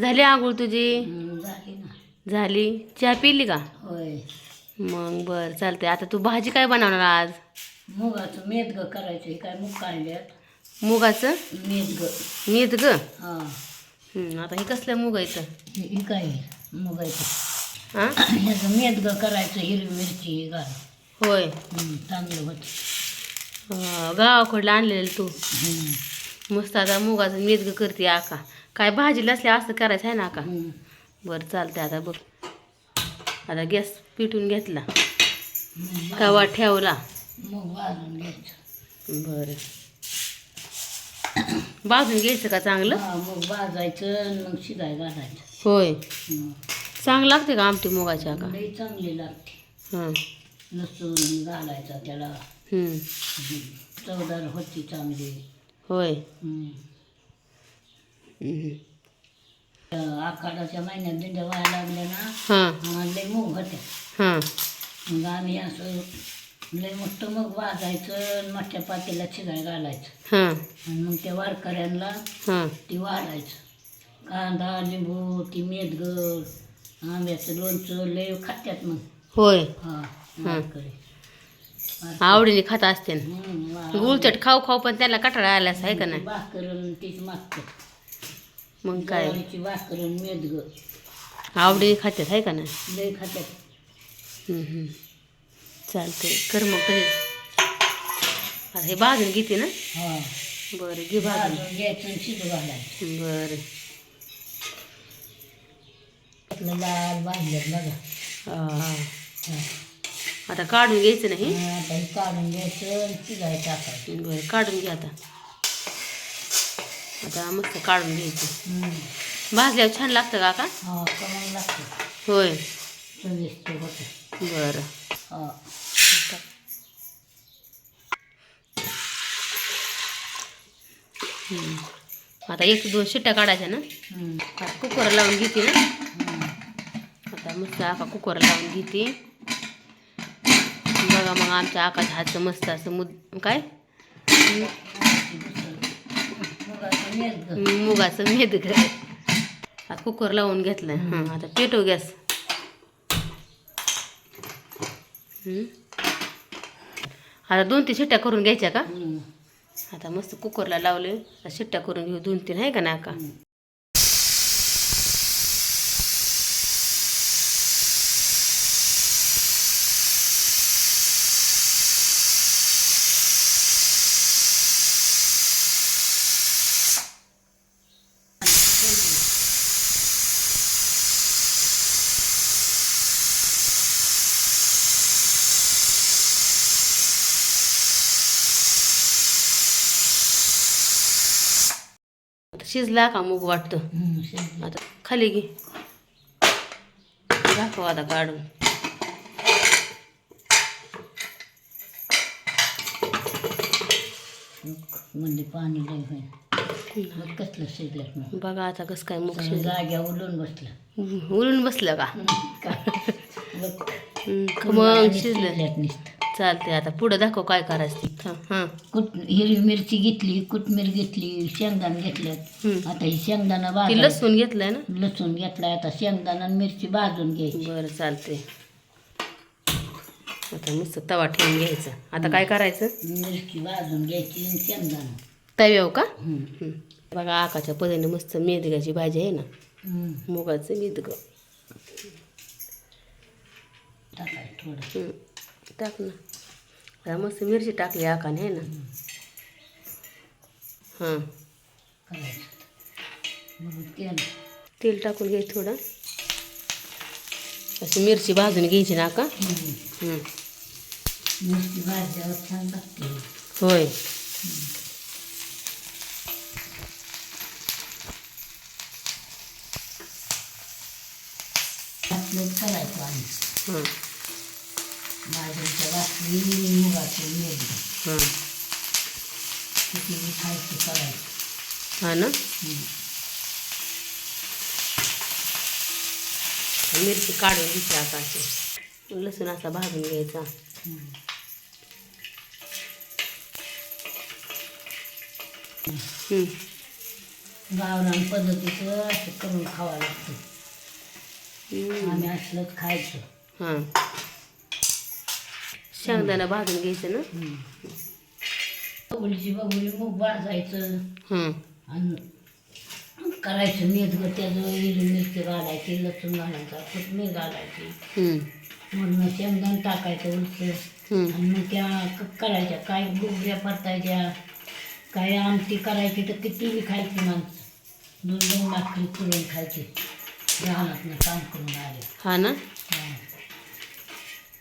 झाली आंघोळ तुझी? झाली ना. झाली. चहा पिली का? होय. मग बर चालते आता तू भाजी काय बनवणार आज? मुगाचं मेदग करायचं हे काय मुग काढल्यात? मुगाचं? मेदग मीत ग? हा. हं, आता हे कसलं मुगायचं हे हे काय मुगायचं हां ह्याचं मेदग करायचं हिरवी मिरची हे घाल. होय. हं, चांगलं होत. अं, गावाकडलं आणलेलं तू. मस्त आता मुगाचं मीत ग करते आका. काय भाजीला असल्या असं करायचं आहे ना आका बरं चालते आता बघ. आता गॅस पिटून घेतला. कवा ठेवला? बरं. भाजून घ्यायचं का चांगलं? मग भाजायचं मग शिजाय घालायचं. होय. चांगलं लागते का आमटी मुगाची आका लई चांगली लागते. हां लसूण घालायचा त्याला. चवदार होती चांगली. होय. आखाडाच्या महिन्यात दिंड्या व्हायला लागल्या ना हां. हा, लय मूग होत्या. हां. मग आम्ही असं लय मोठं मग वाजायचं मोठ्या पातेला शिजाय घालायचं. हां. आणि मग त्या वारकऱ्यांना हां. ती वाढायचं. कांदा लिंबू ती मेदगड आंब्याचं लोणचं लय खात्यात मग. होय. हा वारकरी. आवडीने खात असते गुळचट खाऊ खाऊ पण त्याला कटाळा आल्यास आहे का नाही? भाकर तीच मागतात मग काय? ज्वारीची भाकर आणि मेदग आवडीने खात्यात आहे का नाही? लय खात्यात. हं, हं. चालते कर मग तरी आता हे भाजून घेते ना? हा. बरं घे भाजून. भाजून घ्यायचं आणि शिजू घालायचं. बरं. आपलं लाल भाजल्यात बघा. हा. हा. आता काढून घ्यायचं नाही? आता हे काढून घ्यायचं आणि शिजायचं टाकायचं बरं काढून घ्या आता. आता मस्त काढून घ्यायचं. भाजल्यावर छान लागतं का हा होय. बरं. आता एक दोन शिट्ट्या काढायच्या ना. आता कुकर लावून घेते ना. आता मस्त आका कुकर लावून घेते. बघा मग आमच्या आकाच्या हातचं मस्त असं मुद काय? मुगाचं मेद आता कुकर लावून घेतलं. हां आता पेटव गॅस. हं. आता दोन तीन शिट्ट्या करून घ्यायच्या का? हं. आता मस्त कुकरला लावले शिट्ट्या करून घेऊ दोन तीन आहे का ना आता शिजला का मूग वाटतं. शिजलं. आता खाली घे. दाखव आता काढून. म्हणजे पाणी लय होईल. कसलं मग? बघा आता कसं काय मूग शिजलं. जाग्या उलून बसलं. उलून बसलं का? मग शिजलं. चालते आता. पुढं दाखव काय करायचं. ते. हां. कुट हिरवी मिरची घेतली कोथमीर घेतली शेंगदाण घेतल्यात हं. आता ही शेंगदाणा ती भाजायचं. लसूण घेतलंय ना? लसूण घेतलाय. आता शेंगदाणा आणि मिरची भाजून घ्यायची. बरं चालते आता मस्त तवा ठेवून घ्यायचं. आता काय करायचं? मिरची भाजून घ्यायची आणि शेंगदाणा. तव्याव का? हं. हं. बघा आकाच्या पद्धतीने मस्त मेदगाची भाजी आहे ना? हं. मुगाचं मेदग. थोडं. टाक ना. काय मस्त मिरची टाकली आकान हे ना? हां. तेल टाकून घे थोडं. अशी मिरची भाजून घ्यायची ना का मिरची होय. करायचं आणि हां भाज्यांच्या भाकरी मुगाचं मेद हां. किती खायची करायचं हां ना. मिरची काढून घ्यायची आकाशी लसूण असा भाजून घ्यायचा. गावरान पद्धतीचं असं करून खावं लागतं. आम्ही असलंच खायचं. हां. शेंगदाणा भाजून घ्यायचं ना? बघुलीची बघुली मूग भाजायचं. आणि करायचं मेदग त्याचं हिरवी मिरची घालायची लसूण घालायचा कोथमीर घालायची. मग शेंगदाण टाकायचं उलटं. आणि मग त्या क- करायच्या काय गुगऱ्या परतायच्या काय आमटी करायची तर किती बी खायची माणसं. दोन दोन करून खायची. लहानातनं काम करून आले. हा ना.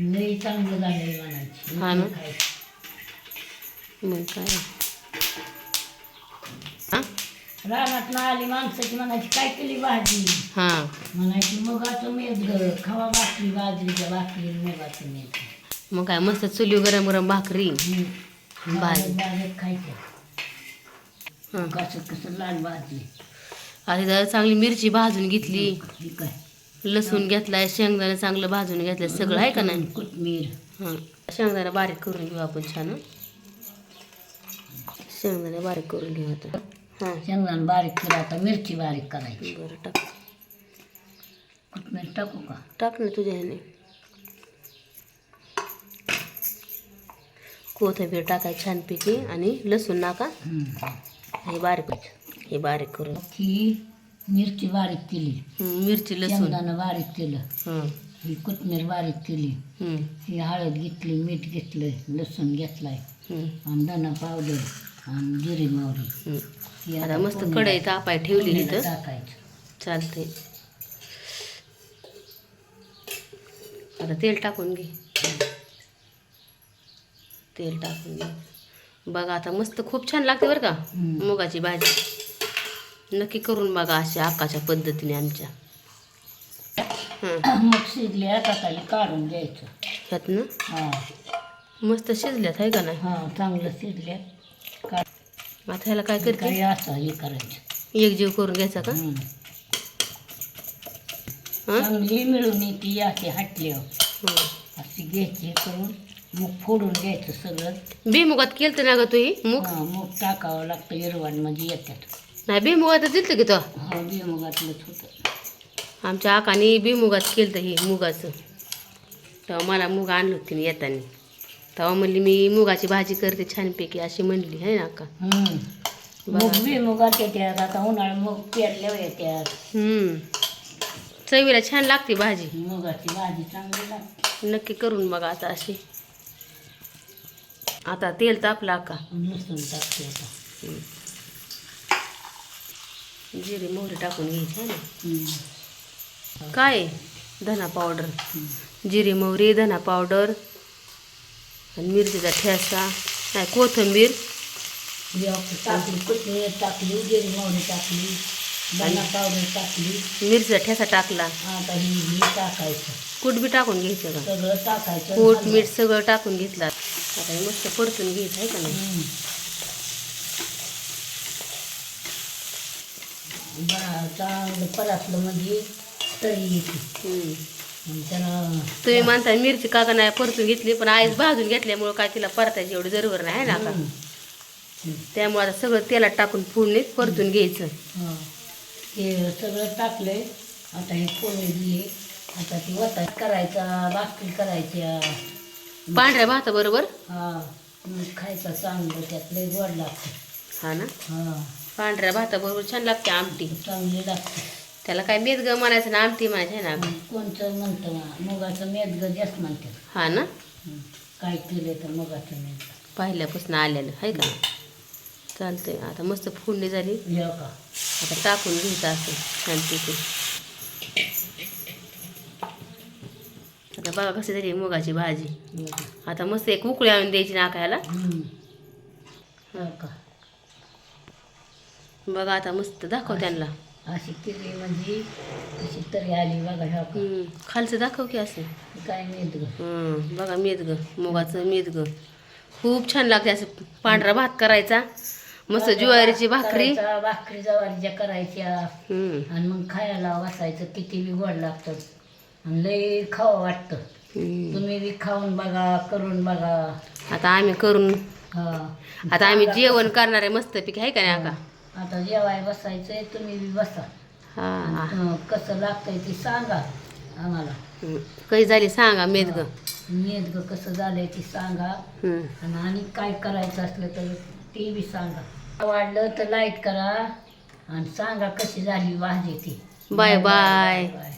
लई चांगलं म्हणायची. हा ना? मग काय? हां? रानात आली माणसाची म्हणायची काय केली भाजी? हां. म्हणायची मुगाचं मेद ग खावा भाकरी बाजरीच्या भाकरी मुगाचं मेद. मग काय मस्त चुली गरम गरम भाकरी. भाजी भाजी. बाजत खायचं हां. कसं कसं लाल आधी जरा चांगली मिरची भाजून घेतली. ही काय? लसूण घेतलाय शेंगदाणा चांगलं भाजून घेतलं सगळं आहे का नाही? कोथमीर. हां. शेंगदाणा बारीक करून घेऊ आपण छान? शेंगदाणा बारीक करून घेऊ आता. हां. शेंगदाण बारीक केला आता मिरची बारीक करायची. बरं टाक. कोथमीर टाकू का? टाक ना तुझ्या ह्याने. कोथिंबीर टाकाय छानपैकी आणि लसूण नाका. हे बारीक हे बारीक करून. मिरची बारीक केली. मिरची लसूण. शेंगदाणा बारीक केलं. हां ही कोथमीर बारीक केली. हं, ही हळद घेतली मीठ घेतलं लसूण घेतलाय. हं, आणि धना पावडर आणि जिरी हं. ही आता मस्त फोडणी- कढई तापाय ठेवली फोडणीला इथं टाकायचं चालते आता तेल टाकून घे. तेल टाकून घे. बघा आता मस्त खूप छान लागते बरं का. मुगाची भाजी. नक्की करून बघा अशी आकाच्या पद्धतीने आमच्या. हं, मग शिजले हाताखाली काढून घ्यायचं. ह्यात ना? हा. मस्त शिजल्यात आहे का नाही? हा चांगलं शिजले का आता ह्याला काय करते? काही असं हे करायचं. एक जीव करून घ्यायचा का. हं? चांगली मिळून येते अशी हाटल्यावर. हं. अशी घ्यायची करून मग फोडून घ्यायचं सगळं. भुईमुगात केलं ना ग तू ही मूग? हा मग टाकावं लागतं हिरवण म्हणजे येतात नाही भुईमुगात दिलं की तो? हा होतं. आमच्या आकाने भुईमुगात केलं ही मुगाचं. तेव्हा मला मुग आणलं होतं तिने येताना. तेव्हा म्हणली मी मुगाची भाजी करते छानपैकी अशी म्हणली आहे ना. मग येतात आता मग. चवीला छान लागते भाजी. मुगाची भाजी चांगली लागते. नक्की करून बघा आता अशी. आता तेल तापलं आता. जिरे मोहरी टाकून घ्यायची आहे ना. काय? धना पावडर. जिरे मोहरी धना पावडर आणि मिरचीचा ठेसा नाही कोथिंबीर. टाकली कोथिंबीर टाकली जिरी मोहरी टाकली धना पावडर टाकली. मिरचीचा ठेसा टाकला. टाकायचं. कूट बी टाकून घ्यायचं का? सगळं टाकायचं कूट मीठ सगळं टाकून घेतलं. आता हे मस्त परतून घ्यायचं आहे का नाही हम्म. बरं चांगलं परतलं म्हणजे तरी येते. हम्म. मग त्याला तुम्ही म्हणता मिरची का का नाही परतून घेतली पण आईच भाजून घेतल्यामुळं काय तिला परतायची एवढी जरूर नाही ना का. त्यामुळे आता सगळं तेलात टाकून फोडणीत परतून घ्यायचं. हा. हे सगळं टाकलंय. आता हे फोडणी आता ती वता करायचा भाकरी करायच्या. पांढऱ्या भाताबरोबर? हा. मग खायचं चांगलं त्यात लय गोड लागतं. हा ना? हा. पांढऱ्या भाताबरोबर छान लागते आमटी. चांगली लागते. त्याला काय मेदग म्हणायचं ना आमटी म्हणायचं आहे ना कोणतं म्हणतं मुगाचं मेदग जास्त म्हणतात. हा ना. काय केलं तर मुगाचं मेदग. पहिल्यापासून आलेलं आहे का? चालतंय आता मस्त फोडणी झाली. का? आता टाकून घ्यायचं असं छानपैकी आता बघा कशी झाली मुगाची भाजी. आता मस्त एक उकळी आणून द्यायची नाकायला. हो का? बघा आता मस्त दाखव त्यांना. अशी केली म्हणजे अशी तरी आली बघा ह्या हम्म, खालचं दाखव की असं. काय मेदग हं, बघा मेदग मुगाचं मेदग खूप छान लागते असं पांढरा भात करायचा. मस्त ज्वारीची भाकरी. करायचा, भाकरी जवारीच्या करायच्या. हम्म, आणि मग खायला वाचायचं किती बी गोड लागतं. आणि लई खावं वाटतं. हम्म. तुम्ही बी खाऊन बघा करून बघा. आता आम्ही करून हा. आता आम्ही जेवण करणार आहे मस्तपैकी आहे का नाही आका? आता जेवाय बसायचंय तुम्ही बी बसा. हा. अं, कसं लागतंय ते सांगा आम्हाला. हं. कशी झाली सांगा मेदग? मेदग कसं झालंय ते सांगा. आणि आणि काय करायचं असलं तर ते बी सांगा. वाढलं तर लाइट करा आणि सांगा कशी झाली भाजी ती. बाय. Bye bye.